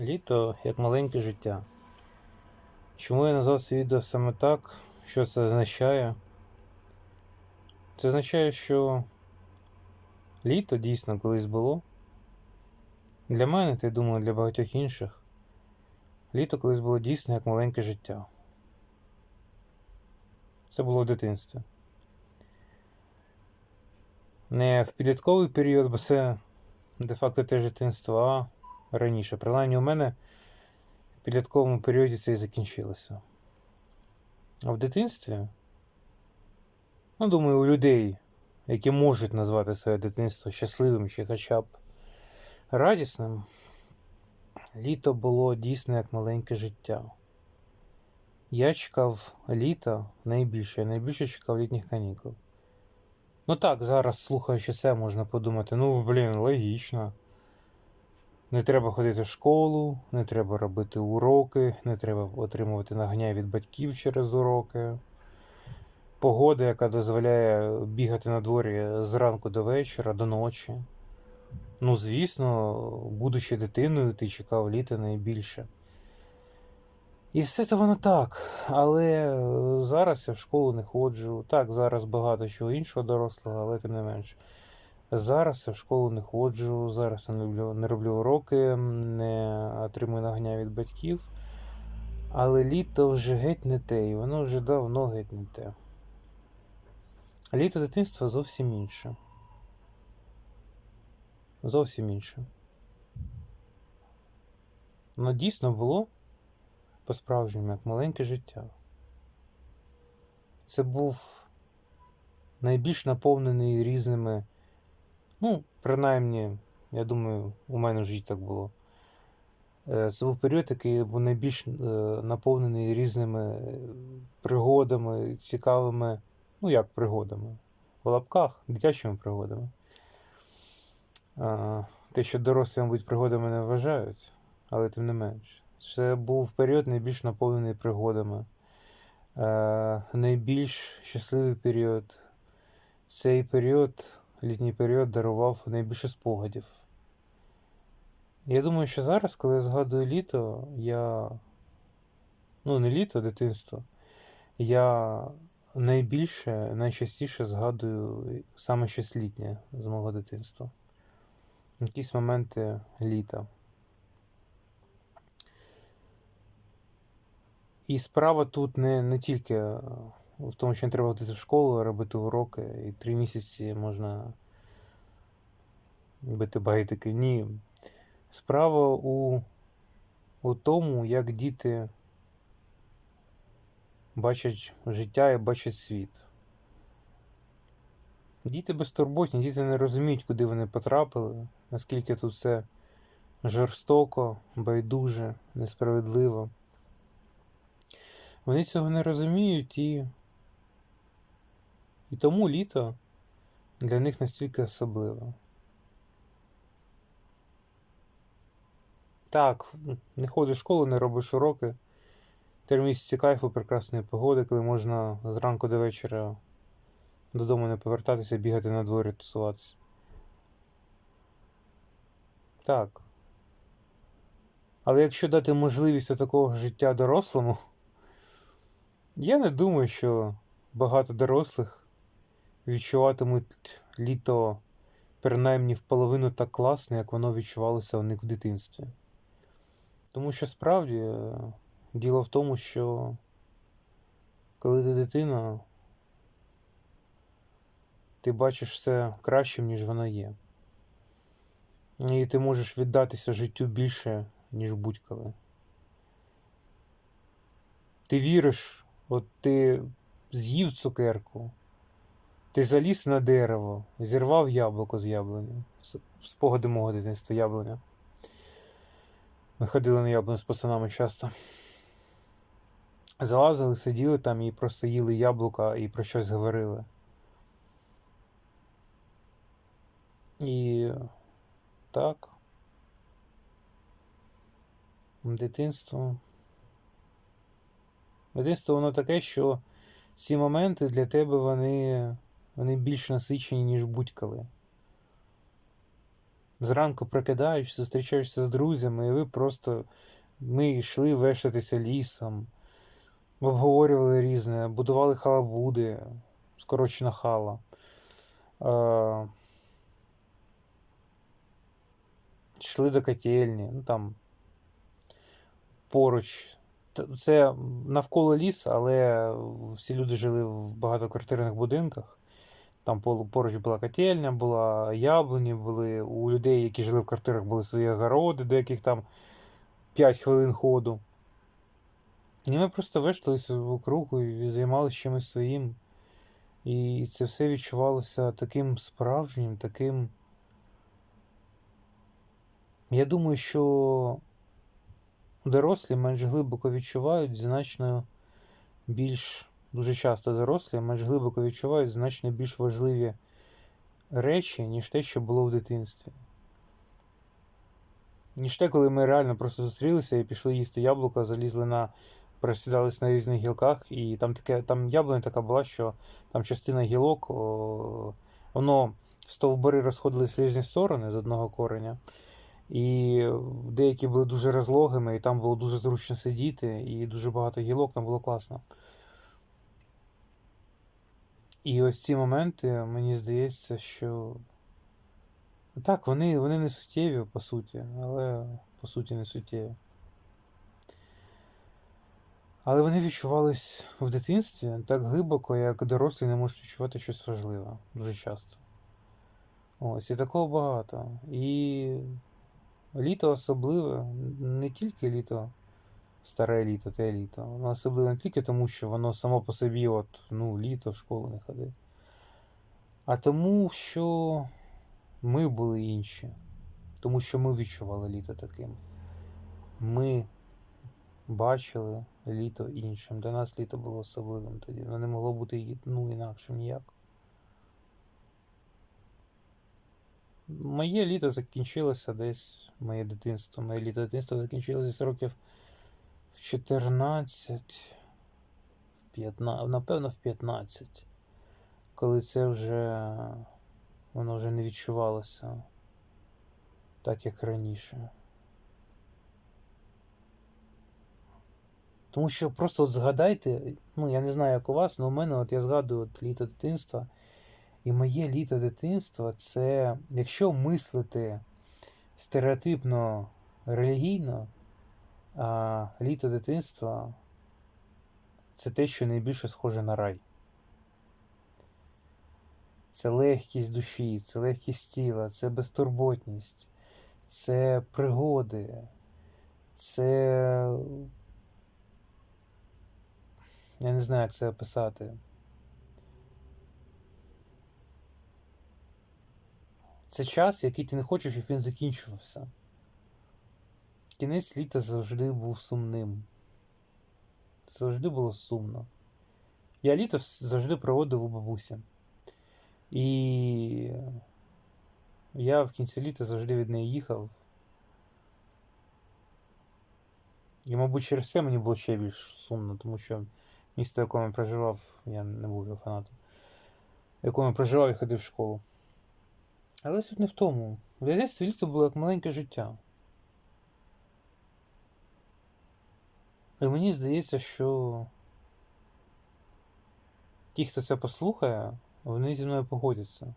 Літо як маленьке життя. Чому я назвав це відео саме так? Що це означає? Це означає, що літо дійсно колись було. Для мене, та я думаю, для багатьох інших, літо колись було дійсно як маленьке життя. Це було в дитинстві. Не в підлітковий період, бо це де-факто теж дитинство, а раніше. Принаймні у мене в підлітковому періоді це і закінчилося. А в дитинстві, ну, думаю, у людей, які можуть назвати своє дитинство щасливим чи хоча б радісним, літо було дійсно як маленьке життя. Я чекав літа найбільше, я найбільше чекав літніх канікул. Ну так, зараз, слухаючи це, можна подумати, ну, блін, логічно. Не треба ходити в школу, не треба робити уроки, не треба отримувати нагня від батьків через уроки. Погода, яка дозволяє бігати на дворі зранку до вечора, до ночі. Ну, звісно, будучи дитиною, ти чекав літа найбільше. І все то воно так. Але е, зараз я в школу не ходжу. Так, зараз багато чого іншого дорослого, але тим не менше. Зараз я в школу не ходжу, зараз я не роблю, не роблю уроки, не отримую нагня від батьків. Але літо вже геть не те, і воно вже давно геть не те. Літо дитинства зовсім інше. Зовсім інше. Воно дійсно було по-справжньому, як маленьке життя. Це був найбільш наповнений різними. Ну, принаймні, я думаю, у мене в житті так було. Е, Це був період, який був найбільш е, наповнений різними е, пригодами, цікавими, ну як пригодами, в лапках, дитячими пригодами. Те, що дорослі, мабуть, пригодами не вважають, але тим не менш. Це був період найбільш наповнений пригодами, найбільш щасливий період. Цей період, літній період, дарував найбільше спогадів. Я думаю, що зараз, коли я згадую літо, я. Ну, не літо, а дитинство, я найбільше, найчастіше згадую саме щось літнє з мого дитинства. Якісь моменти літа. І справа тут не, не тільки в тому, що не треба ходити в школу, робити уроки, і три місяці можна бити байтики. Ні. Справа у, у тому, як діти бачать життя і бачать світ. Діти безтурботні, діти не розуміють, куди вони потрапили, наскільки тут все жорстоко, байдуже, несправедливо. Вони цього не розуміють і. І тому літо для них настільки особливе. Так, не ходиш в школу, не робиш уроки. Три місяці кайфу, прекрасної погоди, коли можна зранку до вечора додому не повертатися, бігати на дворі, тусуватися. Так. Але якщо дати можливість такого життя дорослому. Я не думаю, що багато дорослих відчуватимуть літо принаймні в половину так класно, як воно відчувалося у них в дитинстві. Тому що справді е, діло в тому, що коли ти дитина, ти бачиш все кращим, ніж воно є. І ти можеш віддатися життю більше, ніж будь-коли. Ти віриш. От ти з'їв цукерку, ти заліз на дерево, зірвав яблуко з яблуні. Спогади мого дитинства яблуня. Ми ходили на яблуню з пацанами часто. Залазили, сиділи там і просто їли яблука і про щось говорили. І так. Дитинство. Дитинство воно таке, що ці моменти для тебе вони вони більш насичені, ніж будь-коли. Зранку прокидаєшся, зустрічаєшся з друзями, і ви просто. Ми йшли вештатися лісом, обговорювали різне, будували халабуди, скорочена хала. Е, йшли до котельні, ну там поруч. Це навколо ліс, але всі люди жили в багатоквартирних будинках. Там поруч була котельня, була яблуні, були у людей, які жили в квартирах, були свої огороди, до яких там 5 хвилин ходу. І ми просто вешталися в кругу і займалися чимось своїм. І це все відчувалося таким справжнім, таким. Я думаю, що дорослі менш глибоко відчувають значно більш, дуже часто дорослі менш глибоко відчувають значно більш важливі речі, ніж те, що було в дитинстві. Ніж те, коли ми реально просто зустрілися і пішли їсти яблука, залізли на. Просідались на різних гілках, і там таке, там яблуня така була, що там частина гілок, о, воно стовбури розходились в різні сторони з одного кореня. І деякі були дуже розлогими, і там було дуже зручно сидіти, і дуже багато гілок, там було класно. І ось ці моменти, мені здається, що. Так, вони, вони не суттєві, по суті, але по суті не суттєві. Але вони відчувались в дитинстві так глибоко, як дорослі не можуть відчувати щось важливе дуже часто. Ось, і такого багато. І літо особливе, не тільки літо, старе літо, те літо. Воно особливе не тільки тому, що воно само по собі, от, ну, літо в школу не ходить. А тому, що ми були інші. Тому що ми відчували літо таким. Ми бачили літо іншим. Для нас літо було особливим тоді. Воно не могло бути ну, інакшим ніяк. Моє літо закінчилося десь, моє дитинство. Моє літо дитинства закінчилося десь років в 14, в 15, напевно, в 15. Коли це вже воно вже не відчувалося так, як раніше. Тому що просто от згадайте, ну я не знаю, як у вас, але у мене от я згадую от літо дитинства. І моє літо дитинства це, якщо мислити стереотипно релігійно, а літо дитинства це те, що найбільше схоже на рай. Це легкість душі, це легкість тіла, це безтурботність, це пригоди, це. Я не знаю, як це описати. Це час, який ти не хочеш, щоб він закінчувався. Кінець літа завжди був сумним. Завжди було сумно. Я літо завжди проводив у бабусі. І я в кінці літа завжди від неї їхав. І, мабуть, через це мені було ще більш сумно, тому що місто, в якому я проживав, я не був його фанатом, в якому я проживав і ходив в школу. Але суть не в тому. В дитинстві літо було як маленьке життя. І мені здається, що ті, хто це послухає, вони зі мною погодяться.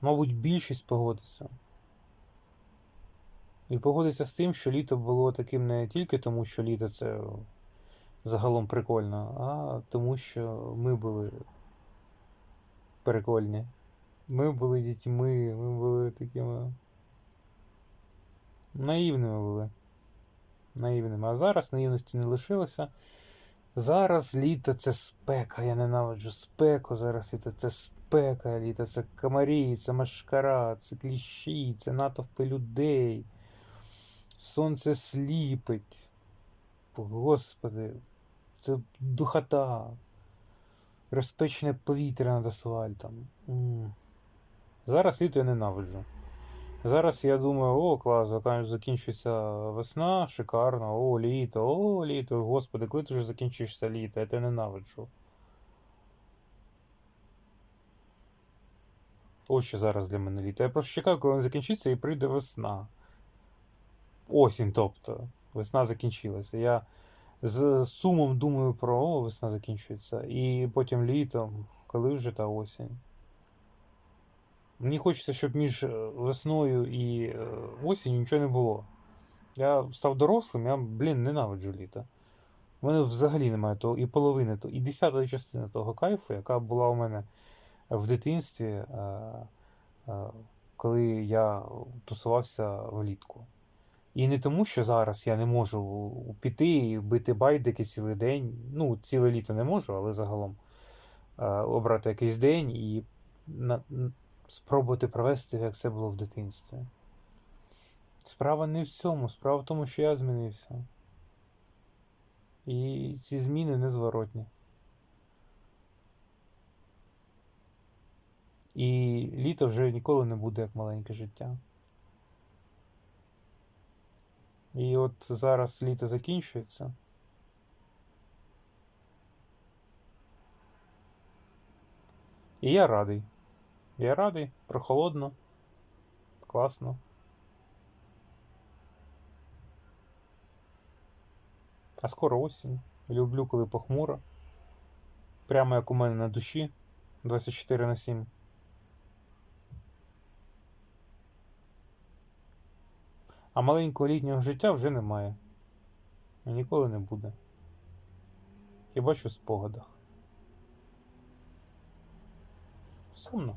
Мабуть, більшість погодиться. І погодиться з тим, що літо було таким не тільки тому, що літо це загалом прикольно, а тому, що ми були прикольні. Ми були дітьми, ми були такими наївними були. Наївними. А зараз наївності не лишилося. Зараз літо це спека. Я ненавиджу спеку. Зараз літо це спека, літо це комарі, це машкара, це кліщі, це натовпи людей. Сонце сліпить. Господи, це духота. Розпечне повітря над асфальтом. Зараз літо я ненавиджу. Зараз я думаю, о, клас, закінчується весна, шикарно, о, літо, о, літо, господи, коли ти вже закінчишся літо, я тебе ненавиджу. Ось що зараз для мене літо. Я просто чекаю, коли він закінчиться і прийде весна. Осінь, тобто. Весна закінчилася. Я з сумом думаю про о, весна закінчується. І потім літом, коли вже та осінь. Мені хочеться, щоб між е, весною і е, осінню нічого не було. Я став дорослим, я, блін, ненавиджу літо. У мене взагалі немає того і половини, то- і десятої частини того кайфу, яка була у мене в дитинстві, е, коли я тусувався влітку. І не тому, що зараз я не можу піти і бити байдики цілий день. Ну, ціле літо не можу, але загалом обрати якийсь день і спробувати провести, як це було в дитинстві. Справа не в цьому, справа в тому, що я змінився. І ці зміни незворотні. І літо вже ніколи не буде як маленьке життя. І от зараз літо закінчується. І я радий. Я радий, прохолодно, класно. А скоро осінь. Люблю, коли похмуро. Прямо як у мене на душі 24 на 7. А маленького літнього життя вже немає. І ніколи не буде. Хіба що в спогадах. Сумно.